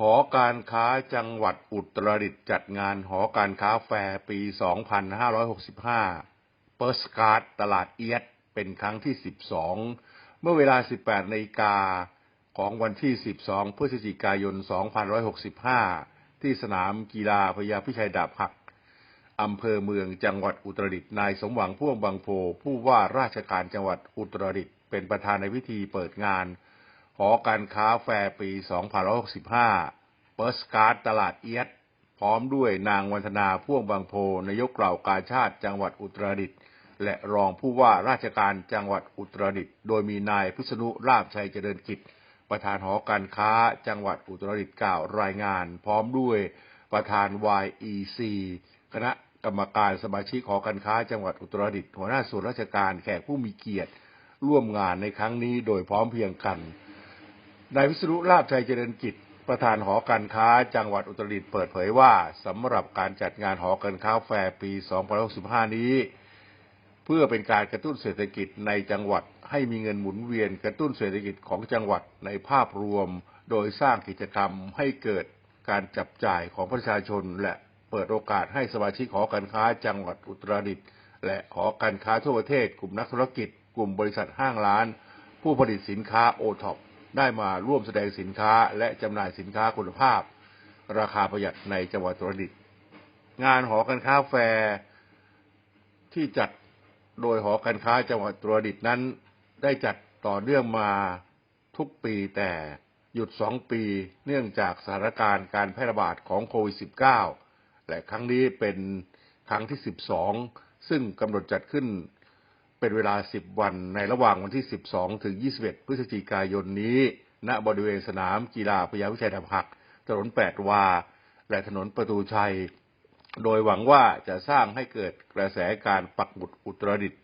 หอการค้าจังหวัดอุตรดิตถ์จัดงานหอการค้าแฟร์ปี 2565 เปิร์สการ์ดตลาดเอียดเป็นครั้งที่ 12 เมื่อเวลา 18นาฬิกาของวันที่ 12 พฤศจิกายน 2565 ที่สนามกีฬาพญาพิชัยดาบหัก อำเภอเมืองจังหวัดอุตรดิตถ์ นายสมหวังพ่วงบางโพ ผู้ว่าราชการจังหวัดอุตรดิตถ์เป็นประธานในพิธีเปิดงาน หอการค้าแฟร์ปี 2565 เปิร์สการ์ดตลาดเอียด พร้อมด้วยนางวันธนาพ่วงบางโพนายกเหล่ากาชาติจังหวัดอุตรดิตถ์และรองผู้ว่าราชการจังหวัดอุตรดิตถ์โดยมีนายพิษณุราบชัยเจริญกิจ ประธานหอการค้าจังหวัดอุตรดิตถ์กล่าวรายงาน พร้อมด้วยประธาน YEC คณะกรรมการสมาชิกหอการค้าจังหวัดอุตรดิตถ์หัวหน้าส่วนราชการแขกผู้มีเกียรติ ร่วมงานในครั้งนี้โดยพร้อมเพียงกัน นายวิศนุลาบชัยเจริญกิจ ประธานหอการค้าจังหวัดอุตรดิตถ์เปิดเผยว่าสำหรับการจัดงานหอการค้าแฟร์ปี 2565 นี้ เพื่อเป็นการกระตุ้นเศรษฐกิจในจังหวัดให้มีเงินหมุนเวียนกระตุ้นเศรษฐกิจของจังหวัดในภาพรวม โดยสร้างกิจกรรมให้เกิดการจับจ่ายของประชาชน และเปิดโอกาสให้สมาชิกหอการค้าจังหวัดอุตรดิตถ์และหอการค้าทั่วประเทศ กลุ่มนักธุรกิจ กลุ่มบริษัทห้างร้าน ผู้ผลิตสินค้าโอท็อป ได้มาร่วมแสดงสินค้าและจำหน่ายสินค้าคุณภาพ ราคาประหยัดในจังหวัดตรดิตงานหอการค้าแฟร์ที่จัดโดยหอการค้าจังหวัดตรดิตนั้น ได้จัดต่อเนื่องมาทุกปีแต่หยุดสองปีเนื่องจากสถานการณ์การแพร่ระบาดของโควิด -19 และครั้งนี้เป็นครั้งที่ 12 ซึ่งกำหนดจัดขึ้น เป็นเวลา 10 วันในระหว่างวันที่ 12 ถึง 21 พฤศจิกายนนี้ ณบริเวณสนามกีฬาพญาวิชัยดาบหัก ถนน 8 วา และถนนประตูชัย โดยหวังว่าจะสร้างให้เกิดกระแสการปักหมุดอุตรดิต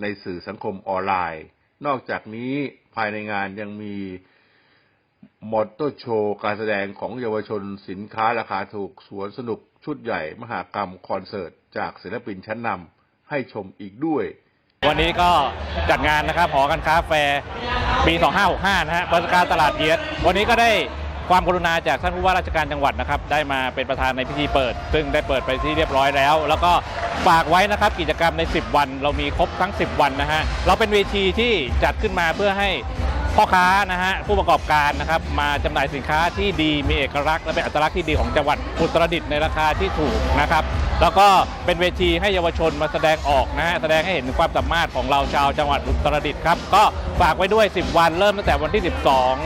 ในสื่อสังคมออนไลน์ นอกจากนี้ภายในงานยังมีมอเตอร์โชว์การแสดงของเยาวชนสินค้าราคาถูกสวนสนุกชุดใหญ่มหากรรมคอนเสิร์ต จากศิลปินชั้นนำให้ชมอีกด้วย วันนี้ก็จัดงานนะครับหอการค้าแฟร์ปี 2565 นะฮะบริการตลาดเยียดวันนี้ก็ได้ความกรุณาจากท่านผู้ว่าราชการจังหวัดนะครับ ได้มาเป็นประธานในพิธีเปิด ซึ่งได้เปิดไปที่เรียบร้อยแล้ว แล้วก็ฝากไว้นะครับกิจกรรมใน 10 วัน เรามีครบทั้ง 10 วันนะฮะเราเป็นเวทีที่จัดขึ้นมาเพื่อให้พ่อค้านะฮะผู้ประกอบการนะครับมาจำหน่ายสินค้าที่ดีมีเอกลักษณ์และเป็นอัตลักษณ์ที่ดีของจังหวัดอุตรดิตถ์ในราคาที่ถูกนะครับ แล้วก็เป็นเวทีให้เยาวชนมาแสดงออกนะฮะแสดงให้เห็นถึงความสามารถของเราชาวจังหวัดอุตรดิตถ์ครับ ก็ฝากไว้ด้วย 10 วันเริ่มตั้งแต่วันที่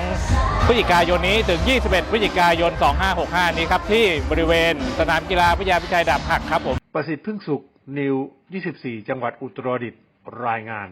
12 พฤศจิกายนนี้ถึง 21 พฤศจิกายน 2565 นี้ครับที่บริเวณสนามกีฬาพญาพิชัยดาบหักครับผมประสิทธิ์พึ่งสุขนิว 24 จังหวัดอุตรดิตถ์รายงาน